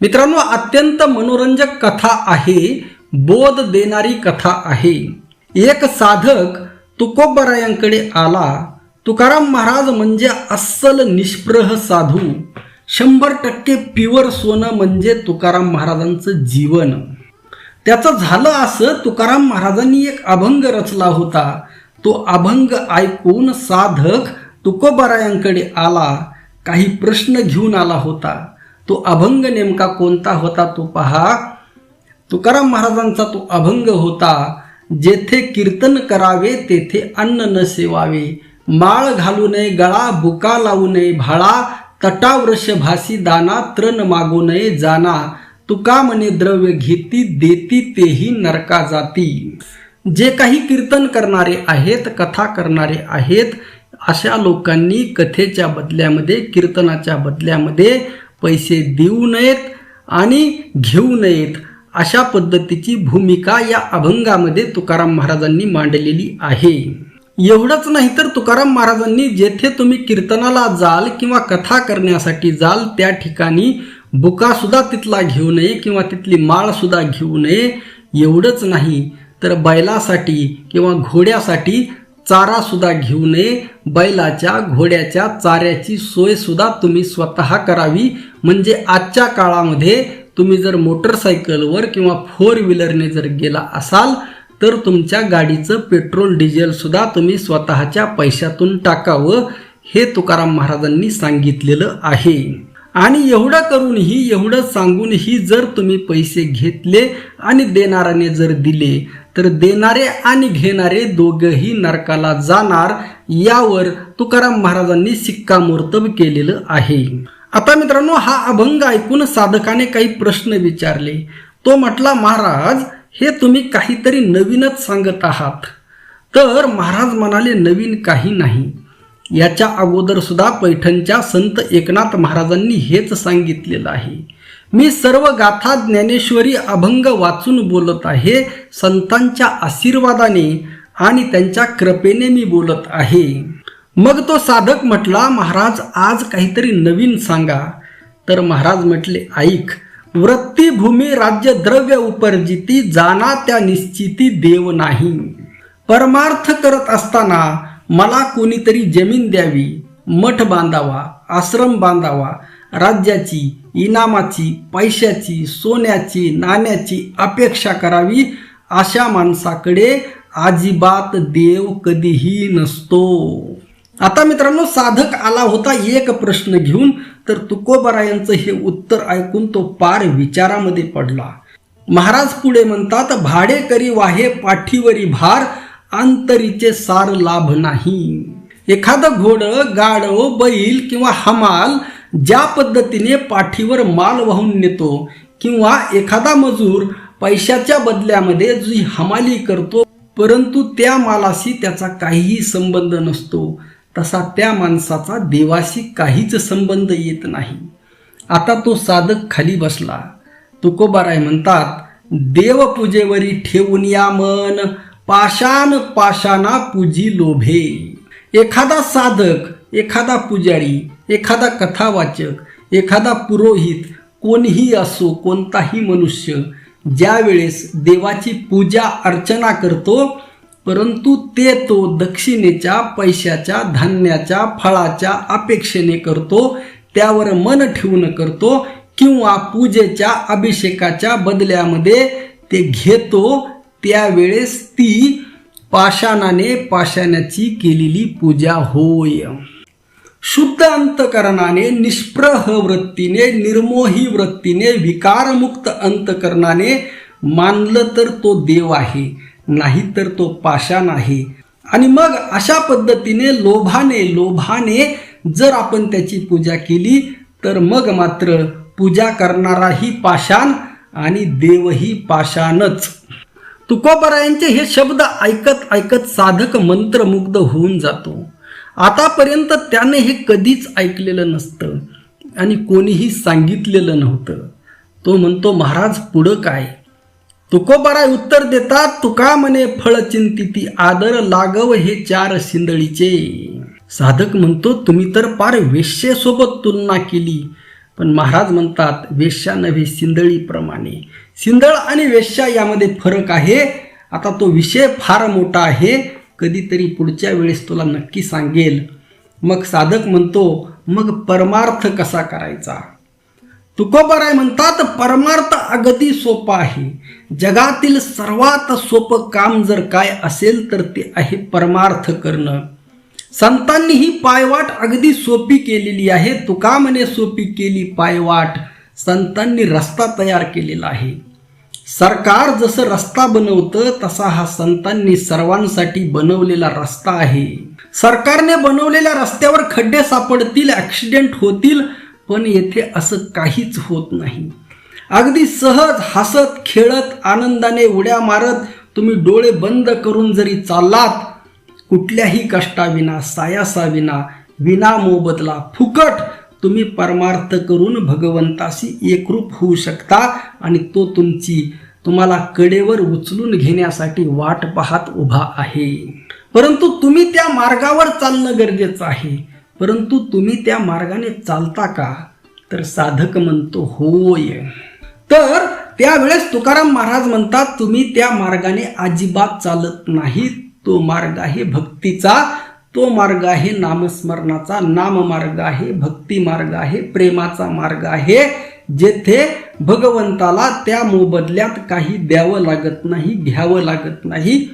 मित्रांनो अत्यंत मनोरंजक कथा आहे बोध देणारी कथा आहे. एक साधक तुकोबरायांकडे आला तुकाराम महाराज म्हणजे अस्सल निष्प्रह साधू शंभर टक्के प्युअर सोनं म्हणजे तुकाराम महाराजांचं जीवन. त्याचं झालं असं तुकाराम महाराजांनी एक अभंग रचला होता. तो अभंग ऐकून साधक तुकोबरायांकडे आला काही प्रश्न घेऊन आला होता. तो अभंग नेमका कोणता होता तो पहा. तुकाराम महाराजांचा तो अभंग होता जेथे कीर्तन करावे तेथे अन्न न सेवावे. माळ घालू नये गळा बुका लावू नये भाळा तटावृष भासी दाना तृण मागू नये जाना. तुका म्हणे द्रव्य घेती देती तेही नरका जाती. जे काही कीर्तन करणारे आहेत कथा करणारे आहेत अशा लोकांनी कथेच्या बदल्यामध्ये कीर्तनाच्या बदल्यामध्ये पैसे देऊ नयेत आणि घेऊ नयेत अशा पद्धतीची भूमिका या अभंगामध्ये तुकाराम महाराजांनी मांडलेली आहे. एवढंच नाही तर तुकाराम महाराजांनी जेथे तुम्ही कीर्तनाला जाल किंवा कथा करण्यासाठी जाल त्या ठिकाणी बुकासुद्धा तिथला घेऊ नये किंवा तिथली माळसुद्धा घेऊ नये. एवढंच नाही तर बैलासाठी किंवा घोड्यासाठी चारा सुद्धा घेऊ नये बैलाच्या घोड्याच्या चाऱ्याची सोय सुद्धा तुम्ही स्वतः करावी. म्हणजे आजच्या काळामध्ये तुम्ही जर मोटरसायकलवर किंवा फोर व्हीलरने जर गेला असाल तर तुमच्या गाडीचं पेट्रोल डिझेल सुद्धा तुम्ही स्वतःच्या पैशातून टाकावं हे तुकाराम महाराजांनी सांगितलेलं आहे. आणि एवढं करूनही एवढं सांगूनही जर तुम्ही पैसे घेतले आणि देणाऱ्याने जर दिले तर देणारे आणि घेणारे दोघंही नरकाला जाणार यावर तुकाराम महाराजांनी सिक्कामोर्तब केलेलं आहे. आता मित्रांनो हा अभंग ऐकून साधकाने काही प्रश्न विचारले. तो म्हटला महाराज हे तुम्ही काहीतरी नवीनच सांगत आहात. तर महाराज म्हणाले नवीन काही नाही. याच्या अगोदर सुद्धा पैठणच्या संत एकनाथ महाराजांनी हेच सांगितलेलं आहे. मी सर्व गाथा ज्ञानेश्वरी अभंग वाचून बोलत आहे संतांच्या आशीर्वादाने आणि त्यांच्या कृपेने मी बोलत आहे. मग तो साधक म्हटला महाराज आज काहीतरी नवीन सांगा. तर महाराज म्हटले ऐक वृत्तीभूमी राज्य द्रव्य उपर्जिती जाना त्या निश्चिती देव नाही. परमार्थ करत असताना मला कोणीतरी जमीन द्यावी मठ बांधावा आश्रम बांधावा राज्याची इनामाची पैशाची सोन्याची नाण्याची अपेक्षा करावी अशा माणसाकडे अजिबात देव कधीही नसतो. आता मित्रांनो साधक आला होता एक प्रश्न घेऊन तर तुकोबरायांचं हे उत्तर ऐकून तो पार विचारामध्ये पडला. महाराज पुढे म्हणतात भाडे करी वाहे पाठीवरी भार अंतरीचे सार लाभ नाही. एखादं घोडं गाडव बैल किंवा हमाल ज्या पद्धतीने पाठीवर माल वाहून नेतो किंवा एखादा मजूर पैशाच्या बदल्यामध्ये जी हमाली करतो परंतु त्या मालाशी त्याचा काहीही संबंध नसतो तसा त्या माणसाचा देवाशी काहीच संबंध येत नाही. आता तो साधक खाली बसला. तुकोबाराय म्हणतात देवपूजेवरी ठेवून या मन पाषाण पाषाणा पूजी लोभे. एखादा साधक एखादा पुजारी एखादा कथावाचक एखादा पुरोहित कोणीही असो कोणताही मनुष्य ज्या वेळेस देवाची पूजा अर्चना करतो परंतु ते तो दक्षिणेच्या पैशाच्या धान्याच्या फळाच्या अपेक्षेने करतो त्यावर मन ठेवून करतो किंवा पूजेच्या अभिषेकाच्या बदल्यामध्ये ते घेतो त्यावेळेस ती पाषाणाने पाषाणाची केलेली पूजा होय. शुद्ध अंतकरणाने निष्प्रह वृत्तीने निर्मोही वृत्तीने विकारमुक्त अंतकरणाने मानलं तर तो देव आहे नाहीतर तो पाषाण आहे. आणि मग अशा पद्धतीने लोभाने लोभाने जर आपण त्याची पूजा केली तर मग मात्र पूजा करणाराही पाषाण आणि देवही पाषाणच. तुकोबरायांचे हे शब्द ऐकत ऐकत साधक मंत्रमुग्ध होऊन जातो. आतापर्यंत त्याने हे कधीच ऐकलेलं नसतं आणि कोणीही सांगितलेलं नव्हतं. तो म्हणतो महाराज पुढं काय? तुकोबाराय उत्तर देतात तुका म्हणे फळ चिंतिती आदर लागव हे चार शिंदळीचे. साधक म्हणतो तुम्ही तर पार वेश्येसोबत तुलना केली. पण महाराज म्हणतात वेश्या नव्हे सिंदळीप्रमाणे सिंदळ आणि वेश्या यामध्ये फरक आहे. आता तो विषय फार मोठा आहे. कधीतरी पुढच्या वेळेस तुला नक्की सांगेल. मग साधक म्हणतो मग परमार्थ कसा करायचा? तुकोबराय म्हणतात परमार्थ अगदी सोपा आहे. जगातील सर्वात सोपं काम जर काय असेल तर ते आहे परमार्थ करणं. संतांनी ही पायवाट अगदी सोपी केलेली आहे. तुका सोपी केली पायवाट. संतांनी रस्ता तयार केलेला आहे. सरकार जसं रस्ता बनवतं तसा हा संतांनी सर्वांसाठी बनवलेला रस्ता आहे. सरकारने बनवलेल्या रस्त्यावर खड्डे सापडतील ॲक्सिडेंट होतील पण येथे असं काहीच होत नाही. अगदी सहज हसत खेळत आनंदाने उड्या मारत तुम्ही डोळे बंद करून जरी चाललात कुठल्याही कष्टाविना सायासाविना विना मोबदला फुकट तुम्ही परमार्थ करून भगवंताशी एकरूप होऊ शकता आणि तो तुमची तुम्हाला कडेवर उचलून घेण्यासाठी वाट पाहत उभा आहे. परंतु तुम्ही त्या मार्गावर चालणं गरजेचं आहे. परंतु तुम्ही त्या मार्गाने चालता का? तर साधक म्हणतो होय. तर त्यावेळेस तुकाराम महाराज म्हणतात तुम्ही त्या मार्गाने अजिबात चालत नाही. तो मार्ग आहे भक्तीचा. तो मार्ग आहे नामस्मरणाचा नाममार्ग आहे भक्ती मार्ग आहे प्रेमाचा मार्ग आहे जेथे भगवंताला त्या मोबदल्यात काही द्यावं लागत नाही घ्यावं लागत नाही.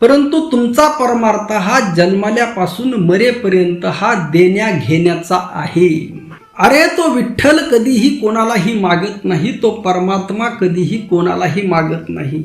परंतु तुमचा परमार्थ हा जन्मल्यापासून मरेपर्यंत हा देण्या घेण्याचा आहे. अरे तो विठ्ठल कधीही कोणालाही मागत नाही तो परमात्मा कधीही कोणालाही मागत नाही.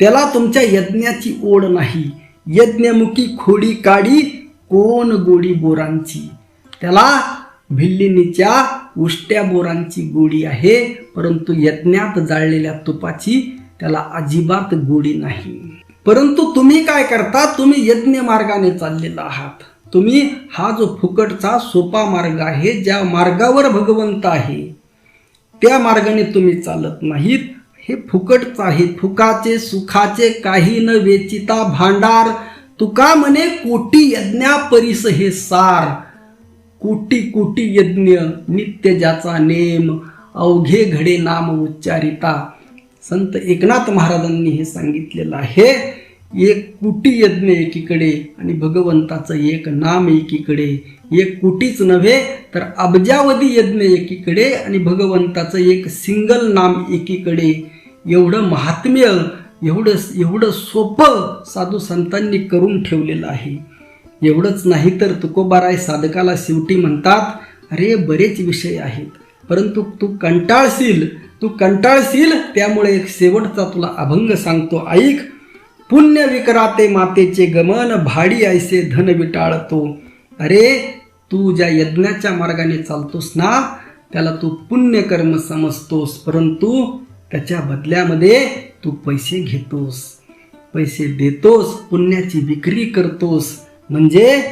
त्याला तुमच्या यज्ञाची ओढ नाही. यज्ञमुखी खोडी काडी कोण गोडी बोरांची? त्याला भिल्लिनीच्या उष्ट्या बोरांची गोडी आहे परंतु यज्ञात जाळलेल्या तुपाची त्याला अजिबात गोडी नाही. परंतु तुम्ही काय करता? तुम्ही यज्ञ मार्गाने चाललेला आहात. तुम्ही हा जो फुकटचा सोपा मार्ग आहे ज्या मार्गावर भगवंत आहे त्या मार्गाने तुम्ही चालत नाहीत. हे फुकटच आहे. फुकाचे सुखाचे काही न वेचिता भांडार तुका म्हणे कोटी यज्ञा परिस हे सार. कोटी कोटी यज्ञ नित्य ज्याचा नेम अवघे घडे नाम उच्चारिता. संत एकनाथ महाराजांनी हे सांगितलेलं आहे एक कुटी यज्ञ एकीकडे आणि भगवंताचं एक नाम एकीकडे. एक कुटीच नव्हे तर अब्जावधी यज्ञ एकीकडे आणि भगवंताचं एक सिंगल नाम एकीकडे. एवढं महात्म्य एवढं एवढं सोपं साधू संतांनी करून ठेवलेलं आहे. एवढंच नाही तर तुकोबाराय साधकाला शेवटी म्हणतात अरे बरेच विषय आहेत. परंतु तू कंटाळशील तू कंटाळशील त्यामुळे एक शेवटचा तुला अभंग सांगतो ऐक. पुण्य विकराते मातेचे गमन भाडी ऐसे धन विटाळतो. अरे तू ज्या यज्ञाच्या मार्गाने चालतोस ना त्याला तू पुण्यकर्म समजतोस. परंतु त्याच्या बदल्यामध्ये तू पैसे घेतोस पैसे देतोस पुण्याची विक्री करतोस. म्हणजे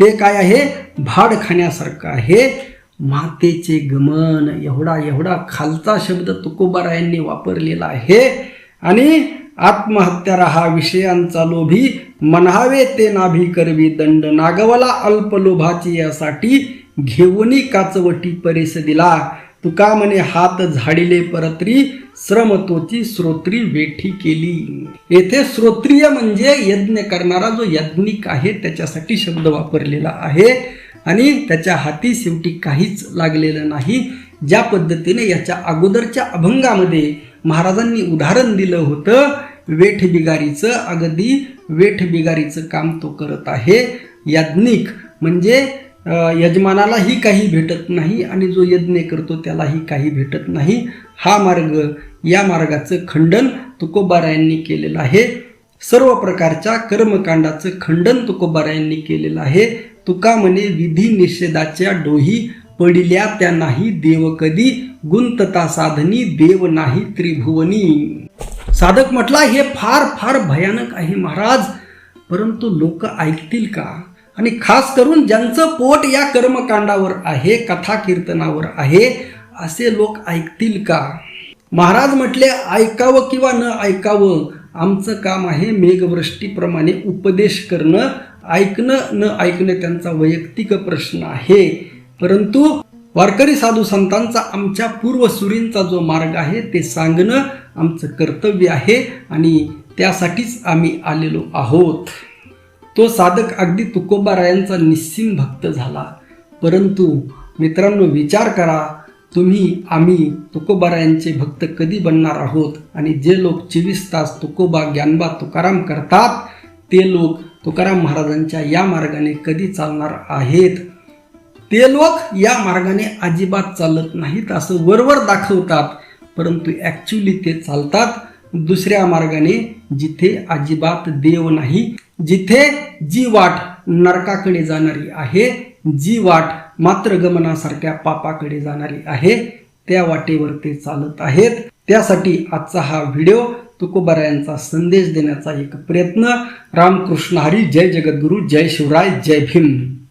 ते काय आहे? भाड खाण्यासारखं आहे. मातेचे गमन एवढा एवढा खालचा शब्द तुकोबारायांनी वापरलेला आहे. आणि आत्महत्यारा हा विषयांचा लोभी म्हणावे ते नाभी करवी दंड नागवला अल्प लोभाची यासाठी घेऊनी काचवटी परिस दिला तुका म्हणे हात झाडिले परत्री श्रमतोची श्रोत्री वेठी केली. येथे श्रोत्रिय म्हणजे यज्ञ करणारा जो यज्ञिक आहे त्याच्यासाठी शब्द वापरलेला आहे. आणि त्याच्या हाती शेवटी काहीच लागलेलं नाही. ज्या पद्धतीने याच्या अगोदरच्या अभंगामध्ये महाराजांनी उदाहरण दिलं होतं वेठ बिगारीचं अगदी वेठ बिगारीचं काम तो करत आहे. याज्ञिक म्हणजे यजमानालाही काही भेटत नाही आणि जो यज्ञ करतो त्यालाही काही भेटत नाही. हा मार्ग या मार्गाचं खंडन तुकोबारायांनी केलेलं आहे. सर्व प्रकारच्या कर्मकांडाचं खंडन तुकोबारायांनी केलेलं आहे. तुका म्हणे विधी निषेधाच्या डोही पडिल्या त्या नाही देव कधी गुंतता साधनी देव नाही त्रिभुवनी. साधक म्हटला हे फार फार भयानक आहे महाराज परंतु लोक ऐकतील का? आणि खास करून ज्यांचं पोट या कर्मकांडावर आहे कथा कीर्तनावर आहे असे लोक ऐकतील का? महाराज म्हटले ऐकावं किंवा न ऐकावं आमचं काम आहे मेघवृष्टीप्रमाणे उपदेश करणं. ऐकणं न ऐकणं त्यांचा वैयक्तिक प्रश्न आहे. परंतु वारकरी साधू संतांचा आमच्या पूर्वसुरींचा जो मार्ग आहे ते सांगणं आमचं कर्तव्य आहे आणि त्यासाठीच आम्ही आलेलो आहोत. तो साधक अगदी तुकोबारायांचा निस्सिम भक्त झाला. परंतु मित्रांनो विचार करा तुम्ही आम्ही तुकोबारायांचे भक्त कधी बनणार आहोत? आणि जे लोक चोवीस तास तुकोबा ज्ञानबा तुकाराम करतात ते लोक तुकाराम महाराजांच्या या मार्गाने कधी चालणार आहेत? ते लोक या मार्गाने अजिबात चालत नाहीत असं वरवर दाखवतात परंतु ॲक्च्युली ते चालतात दुसऱ्या मार्गाने जिथे अजिबात देव नाही जिथे जी वाट नरकाकडे जाणारी आहे जी वाट मात्र गमनासारख्या पापाकडे जाणारी आहे त्या वाटेवर ते चालत आहेत. त्यासाठी आजचा हा व्हिडिओ तुकोबारायांचा संदेश देण्याचा एक प्रयत्न. रामकृष्ण हरी जय जगद्गुरु जय शिवराय जय भीम.